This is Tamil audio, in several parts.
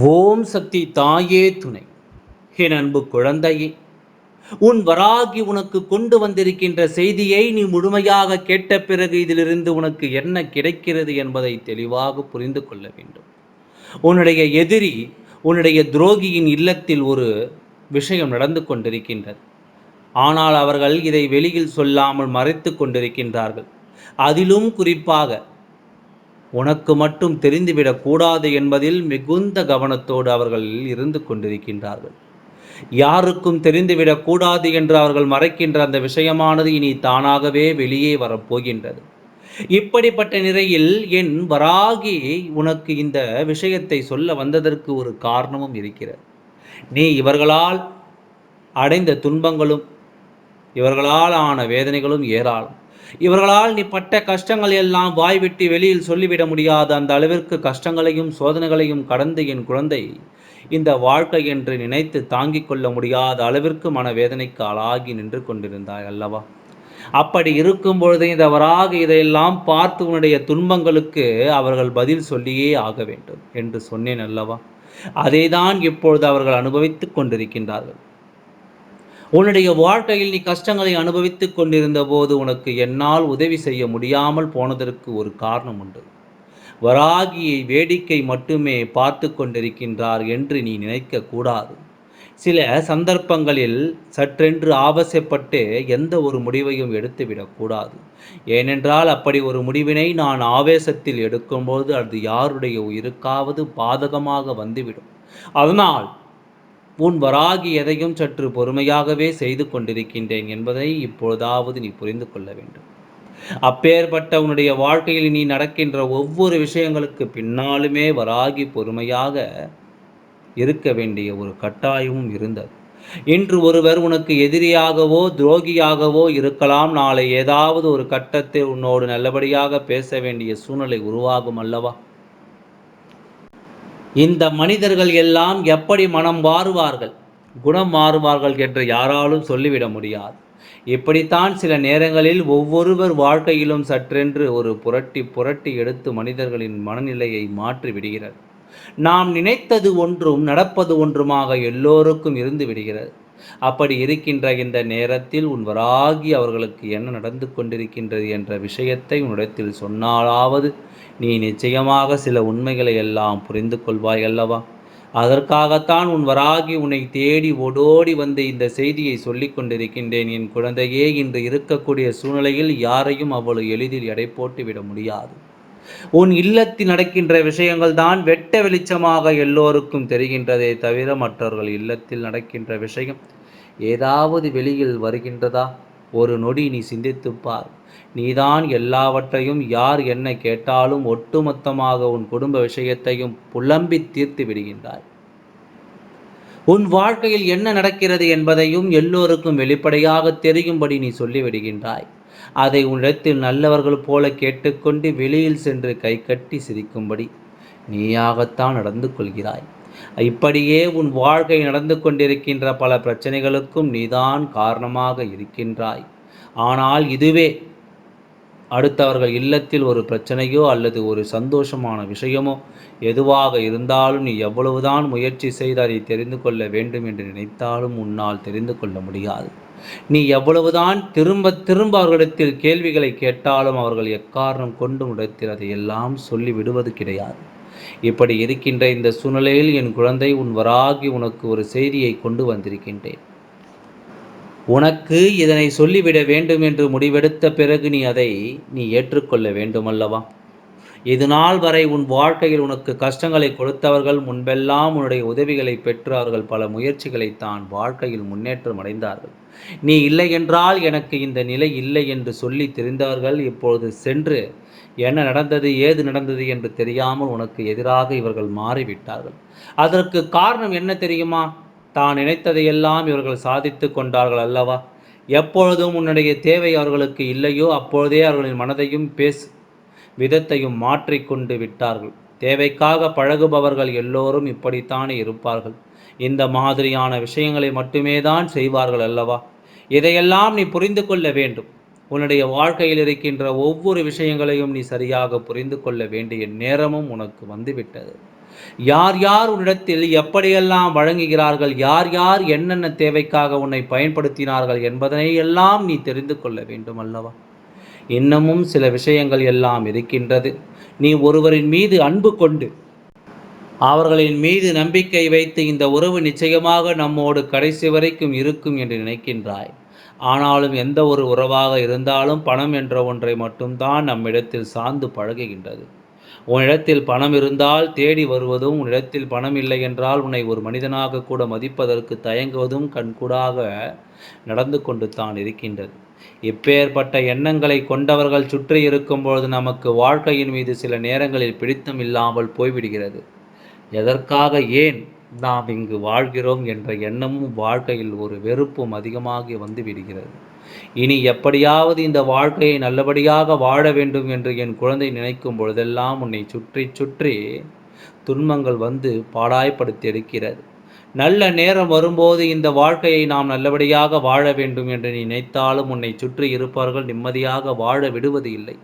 ஓம் சக்தி தாயே துணை. என் அன்பு குழந்தையே உன் வராகி உனக்கு கொண்டு வந்திருக்கின்ற செய்தியை நீ முழுமையாக கேட்ட பிறகு இதிலிருந்து உனக்கு என்ன கிடைக்கிறது என்பதை தெளிவாக புரிந்து கொள்ள வேண்டும். உன்னுடைய எதிரி உன்னுடைய துரோகியின் இல்லத்தில் ஒரு விஷயம் நடந்து கொண்டிருக்கின்றது. ஆனால் அவர்கள் இதை வெளியில் சொல்லாமல் மறைத்து கொண்டிருக்கின்றார்கள். அதிலும் குறிப்பாக உனக்கு மட்டும் தெரிந்துவிடக் கூடாது என்பதில் மிகுந்த கவனத்தோடு அவர்கள் இருந்து கொண்டிருக்கின்றார்கள். யாருக்கும் தெரிந்துவிடக் கூடாது என்று அவர்கள் மறைக்கின்ற அந்த விஷயமானது இனி தானாகவே வெளியே வரப்போகின்றது. இப்படிப்பட்ட நிலையில் என் வராகி உனக்கு இந்த விஷயத்தை சொல்ல வந்ததற்கு ஒரு காரணமும் இருக்கிறது. நீ இவர்களால் அடைந்த துன்பங்களும் இவர்களால் ஆன வேதனைகளும் ஏராளம். இவர்களால் நீ பட்ட கஷ்டங்கள் எல்லாம் வாய்விட்டு வெளியில் சொல்லிவிட முடியாத அந்த அளவிற்கு கஷ்டங்களையும் சோதனைகளையும் கடந்து என் குழந்தை இந்த வாழ்க்கை என்று நினைத்து தாங்கிக் கொள்ள முடியாத அளவிற்கு மனவேதனைக்கு ஆளாகி நின்று கொண்டிருந்தாய் அல்லவா? அப்படி இருக்கும் பொழுது இந்த வராக இதையெல்லாம் பார்த்து உன்னுடைய துன்பங்களுக்கு அவர்கள் பதில் சொல்லியே ஆக வேண்டும் என்று சொன்னேன் அல்லவா? அதைதான் இப்பொழுது அவர்கள் அனுபவித்துக் கொண்டிருக்கின்றார்கள். உன்னுடைய வாழ்க்கையில் நீ கஷ்டங்களை அனுபவித்துக் கொண்டிருந்த போது உனக்கு என்னால் உதவி செய்ய முடியாமல் போனதற்கு ஒரு காரணம் உண்டு. வராகியை வேடிக்கை மட்டுமே பார்த்து கொண்டிருக்கின்றார் என்று நீ நினைக்க கூடாது. சில சந்தர்ப்பங்களில் சற்றென்று ஆவசப்பட்டு எந்த ஒரு முடிவையும் எடுத்துவிடக்கூடாது ஏனென்றால் அப்படி ஒரு முடிவினை நான் ஆவேசத்தில் எடுக்கும்போது அது யாருடைய உயிருக்காவது பாதகமாக வந்துவிடும். அதனால் உன் வராகி எதையும் சற்று பொறுமையாகவே செய்து கொண்டிருக்கின்றேன் என்பதை இப்பொழுதாவது நீ புரிந்து கொள்ள வேண்டும். அப்பேற்பட்ட உன்னுடைய வாழ்க்கையில் நீ நடக்கின்ற ஒவ்வொரு விஷயங்களுக்கு பின்னாலுமே வராகி பொறுமையாக இருக்க வேண்டிய ஒரு கட்டாயமும் இருந்தது. இன்று ஒருவர் உனக்கு எதிரியாகவோ துரோகியாகவோ இருக்கலாம். நாளை ஏதாவது ஒரு கட்டத்தில் உன்னோடு நல்லபடியாக பேச வேண்டிய சூழ்நிலை உருவாகும் அல்லவா? இந்த மனிதர்கள் எல்லாம் எப்படி மனம் மாறுவார்கள்? குணம் மாறுவார்கள் என்று யாராலும் சொல்லிவிட முடியாது. இப்படித்தான் சில நேரங்களில் ஒவ்வொருவர் வாழ்க்கையிலும் சற்றென்று ஒரு புரட்டி புரட்டி எடுத்து மனிதர்களின் மனநிலையை மாற்றி விடுகிறது. நாம் நினைத்தது ஒன்றும் நடப்பது ஒன்றுமாக எல்லோருக்கும் இருந்து விடுகிறது. அப்படி இருக்கின்ற இந்த நேரத்தில் உன் வராகி அவர்களுக்கு என்ன நடந்து கொண்டிருக்கின்றது என்ற விஷயத்தை உன்னிடத்தில் சொன்னாலாவது நீ நிச்சயமாக சில உண்மைகளை எல்லாம் புரிந்து கொள்வாய் அல்லவா? அதற்காகத்தான் உன் வராகி உன்னை தேடி ஓடோடி வந்து இந்த செய்தியை சொல்லிக் கொண்டிருக்கின்றேன். என் குழந்தையே இன்று இருக்கக்கூடிய சூழ்நிலையில் யாரையும் அவ்வளவு எளிதில் எடை போட்டு விட முடியாது. உன் இல்லத்தில் நடக்கின்ற விஷயங்கள் தான் வெட்ட வெளிச்சமாக எல்லோருக்கும் தெரிகின்றதே தவிர மற்றவர்கள் இல்லத்தில் நடக்கின்ற விஷயம் ஏதாவது வெளியில் வருகின்றதா? ஒரு நொடி நீ சிந்தித்துப்பார் நீதான் எல்லாவற்றையும் யார் என்ன கேட்டாலும் ஒட்டுமொத்தமாக உன் குடும்ப விஷயத்தையும் புலம்பி தீர்த்து விடுகின்றாய். உன் வாழ்க்கையில் என்ன நடக்கிறது என்பதையும் எல்லோருக்கும் வெளிப்படையாக தெரியும்படி நீ சொல்லிவிடுகின்றாய். அதை உன்னிடத்தில் நல்லவர்கள் போல கேட்டுக்கொண்டு வெளியில் சென்று கை கட்டி சிரிக்கும்படி நீயாகத்தான் நடந்து கொள்கிறாய். இப்படியே உன் வாழ்க்கை நடந்து கொண்டிருக்கின்ற பல பிரச்சனைகளுக்கும் நீதான் காரணமாக இருக்கின்றாய். ஆனால் இதுவே அடுத்தவர்கள் இல்லத்தில் ஒரு பிரச்சனையோ அல்லது ஒரு சந்தோஷமான விஷயமோ எதுவாக இருந்தாலும் நீ எவ்வளவுதான் முயற்சி செய்து அதை தெரிந்து கொள்ள வேண்டும் என்று நினைத்தாலும் உன்னால் தெரிந்து கொள்ள முடியாது. நீ எவ்வளவுதான் திரும்ப திரும்ப அவர்களிடத்தில் கேள்விகளை கேட்டாலும் அவர்கள் எக்காரணம் கொண்டு இடத்தில் அதையெல்லாம் சொல்லி விடுவது கிடையாது. இப்படி இருக்கின்ற இந்த சூழ்நிலையில் என் குழந்தை உன் வராகி உனக்கு ஒரு செய்தியை கொண்டு வந்திருக்கின்றேன். உனக்கு இதனை சொல்லிவிட வேண்டும் என்று முடிவெடுத்த பிறகு நீ அதை நீ ஏற்றுக்கொள்ள வேண்டுமல்லவா? இது நாள் வரை உன் வாழ்க்கையில் உனக்கு கஷ்டங்களை கொடுத்தவர்கள் முன்பெல்லாம் உன்னுடைய உதவிகளை பெற்று அவர்கள் பல முயற்சிகளை தான் வாழ்க்கையில் முன்னேற்றம் அடைந்தார்கள். நீ இல்லை என்றால் எனக்கு இந்த நிலை இல்லை என்று சொல்லி தெரிந்தவர்கள் இப்பொழுது சென்று என்ன நடந்தது ஏது நடந்தது என்று தெரியாமல் உனக்கு எதிராக இவர்கள் மாறிவிட்டார்கள். அதற்கு காரணம் என்ன தெரியுமா? தான் நினைத்ததையெல்லாம் இவர்கள் சாதித்து கொண்டார்கள் அல்லவா? எப்பொழுதும் உன்னுடைய தேவை அவர்களுக்கு இல்லையோ அப்பொழுதே அவர்களின் மனதையும் பேசு விதத்தையும் மாற்றிக்கொண்டு விட்டார்கள். தேவைக்காக பழகுபவர்கள் எல்லோரும் இப்படித்தானே இருப்பார்கள். இந்த மாதிரியான விஷயங்களை மட்டுமே தான் செய்வார்கள் அல்லவா? இதையெல்லாம் நீ புரிந்து கொள்ள வேண்டும். உன்னுடைய வாழ்க்கையில் இருக்கின்ற ஒவ்வொரு விஷயங்களையும் நீ சரியாக புரிந்து கொள்ள வேண்டிய நேரமும் உனக்கு வந்துவிட்டது. யார் யார் உன்னிடத்தில் எப்படியெல்லாம் வழங்குகிறார்கள் யார் யார் என்னென்ன தேவைக்காக உன்னை பயன்படுத்தினார்கள் என்பதனை எல்லாம் நீ தெரிந்து கொள்ள வேண்டும் அல்லவா? இன்னமும் சில விஷயங்கள் எல்லாம் இருக்கின்றது. நீ ஒருவரின் மீது அன்பு கொண்டு அவர்களின் மீது நம்பிக்கை வைத்து இந்த உறவு நிச்சயமாக நம்மோடு கடைசி வரைக்கும் இருக்கும் என்று நினைக்கின்றாய். ஆனாலும் எந்த ஒரு உறவாக இருந்தாலும் பணம் என்ற ஒன்றை மட்டும்தான் நம்மிடத்தில் சார்ந்து பழகுகின்றது. உன்னிடத்தில் பணம் இருந்தால் தேடி வருவதும் உன்னிடத்தில் பணம் இல்லை என்றால் உன்னை ஒரு மனிதனாக கூட மதிப்பதற்கு தயங்குவதும் கண்கூடாக நடந்து கொண்டு தான் இருக்கின்றது. இப்பேற்பட்ட எண்ணங்களை கொண்டவர்கள் சுற்றி இருக்கும்பொழுது நமக்கு வாழ்க்கையின் மீது சில நேரங்களில் பிடித்தம் இல்லாமல் போய்விடுகிறது. எதற்காக ஏன் நாம் இங்கு வாழ்கிறோம் என்ற எண்ணமும் வாழ்க்கையில் ஒரு வெறுப்பும் அதிகமாக வந்து விடுகிறது இனி எப்படியாவது இந்த வாழ்க்கையை நல்லபடியாக வாழ வேண்டும் என்று என் குழந்தை நினைக்கும் பொழுதெல்லாம் உன்னை சுற்றி சுற்றி துன்பங்கள் வந்து பாடாய்படுத்தி எடுக்கிறது. நல்ல நேரம் வரும்போது இந்த வாழ்க்கையை நாம் நல்லபடியாக வாழ வேண்டும் என்று நினைத்தாலும் உன்னை சுற்றி இருப்பவர்கள் நிம்மதியாக வாழ விடுவது இல்லை.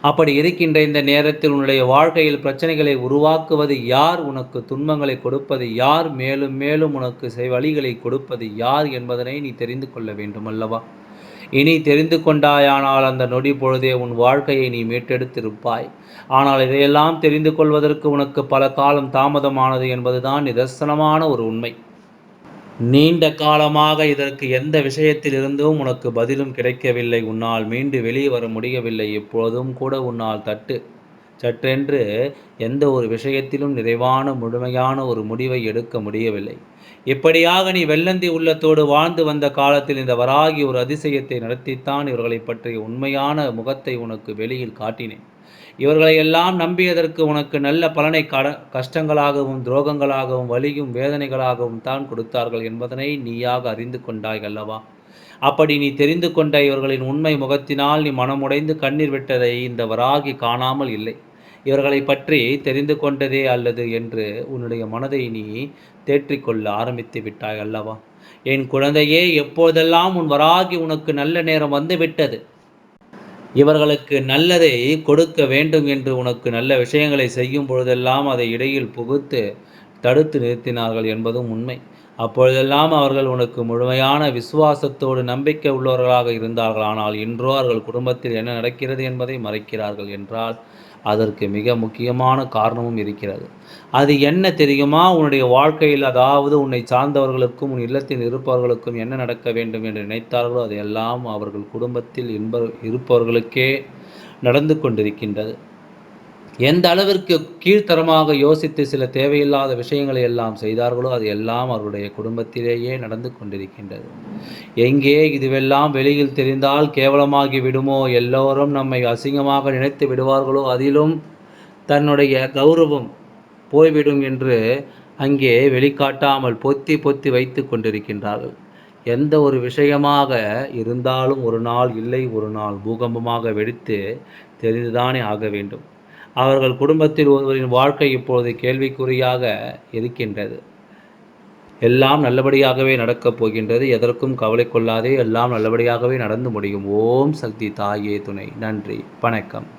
அப்படி இருக்கின்ற இந்த நேரத்தில் உன்னுடைய வாழ்க்கையில் பிரச்சனைகளை உருவாக்குவது யார்? உனக்கு துன்பங்களை கொடுப்பது யார்? மேலும் மேலும் உனக்கு வழிகளை கொடுப்பது யார் என்பதனை நீ தெரிந்து கொள்ள வேண்டும் அல்லவா? இனி தெரிந்து கொண்டாயானால் அந்த நொடி பொழுதே உன் வாழ்க்கையை நீ மீட்டெடுத்திருப்பாய். ஆனால் இதையெல்லாம் தெரிந்து கொள்வதற்கு உனக்கு பல காலம் தாமதமானது என்பதுதான் நிதர்சனமான ஒரு உண்மை. நீண்ட காலமாக இதற்கு எந்த விஷயத்திலிருந்தும் உனக்கு பதிலும் கிடைக்கவில்லை. உன்னால் மீண்டு வெளியே வர முடியவில்லை. இப்பொழுதும் கூட உன்னால் தட்டு சற்றென்று எந்த ஒரு விஷயத்திலும் நிறைவான முழுமையான ஒரு முடிவை எடுக்க முடியவில்லை. இப்படியாக நீ வெள்ளந்தி உள்ளத்தோடு வாழ்ந்து வந்த காலத்தில் இந்த வராகி ஒரு அதிசயத்தை நடத்தித்தான் இவர்களை பற்றிய உண்மையான முகத்தை உனக்கு வெளியில் காட்டினேன். இவர்களை எல்லாம் நம்பியதற்கு உனக்கு நல்ல பலனை கட கஷ்டங்களாகவும் துரோகங்களாகவும் வலியும் வேதனைகளாகவும் தான் கொடுத்தார்கள் என்பதனை நீயாக அறிந்து கொண்டாய் அல்லவா? அப்படி நீ தெரிந்து கொண்ட இவர்களின் உண்மை முகத்தினால் நீ மனமுடைந்து கண்ணீர் விட்டதை இந்த வராகி காணாமல் இல்லை. இவர்களை பற்றி தெரிந்து கொண்டதே அல்லது என்று உன்னுடைய மனதை நீ தேற்றிக்கொள்ள ஆரம்பித்து விட்டாய் அல்லவா? என் குழந்தையே எப்போதெல்லாம் உன் வராகி உனக்கு நல்ல நேரம் வந்து விட்டது இவர்களுக்கு நல்லதை கொடுக்க வேண்டும் என்று உனக்கு நல்ல விஷயங்களை செய்யும் பொழுதெல்லாம் அதை இடையில் புகுத்து தடுத்து நிறுத்தினார்கள் என்பதும் உண்மை. அப்பொழுதெல்லாம் அவர்கள் உனக்கு முழுமையான விசுவாசத்தோடு நம்பிக்கை உள்ளவர்களாக இருந்தார்கள். ஆனால் இன்றோ அவர்கள் குடும்பத்தில் என்ன நடக்கிறது என்பதை மறைக்கிறார்கள் என்றால் அதற்கு மிக முக்கியமான காரணமும் இருக்கிறது. அது என்ன தெரியுமா? உன்னுடைய வாழ்க்கையில் அதாவது உன்னை சார்ந்தவர்களுக்கும் உன் இல்லத்தில் இருப்பவர்களுக்கும் என்ன நடக்க வேண்டும் என்று நினைத்தார்களோ அதையெல்லாம் அவர்கள் குடும்பத்தில் இன்ப இருப்பவர்களுக்கே நடந்து கொண்டிருக்கின்றது. எந்த அளவிற்கு கீழ்த்தரமாக யோசித்து சில தேவையில்லாத விஷயங்களை எல்லாம் செய்தார்களோ அது எல்லாம் அவருடைய குடும்பத்திலேயே நடந்து கொண்டிருக்கின்றது. எங்கே இதுவெல்லாம் வெளியில் தெரிந்தால் கேவலமாகி விடுமோ? எல்லோரும் நம்மை அசிங்கமாக நினைத்து விடுவார்களோ? அதிலும் தன்னுடைய கௌரவம் போய்விடும் என்று அங்கே வெளிக்காட்டாமல் பொத்தி பொத்தி வைத்து கொண்டிருக்கின்றார்கள். எந்த ஒரு விஷயமாக இருந்தாலும் ஒரு நாள் இல்லை ஒரு நாள் பூகம்பமாக வெடித்து தெரிந்துதானே ஆக வேண்டும். அவர்கள் குடும்பத்தில் ஒருவரின் வாழ்க்கை இப்பொழுது கேள்விக்குறியாக இருக்கின்றது. எல்லாம் நல்லபடியாகவே நடக்கப் போகின்றது. எதற்கும் கவலை கொள்ளாதே. எல்லாம் நல்லபடியாகவே நடந்து முடியும். ஓம் சக்தி தாயே துணை. நன்றி. வணக்கம்.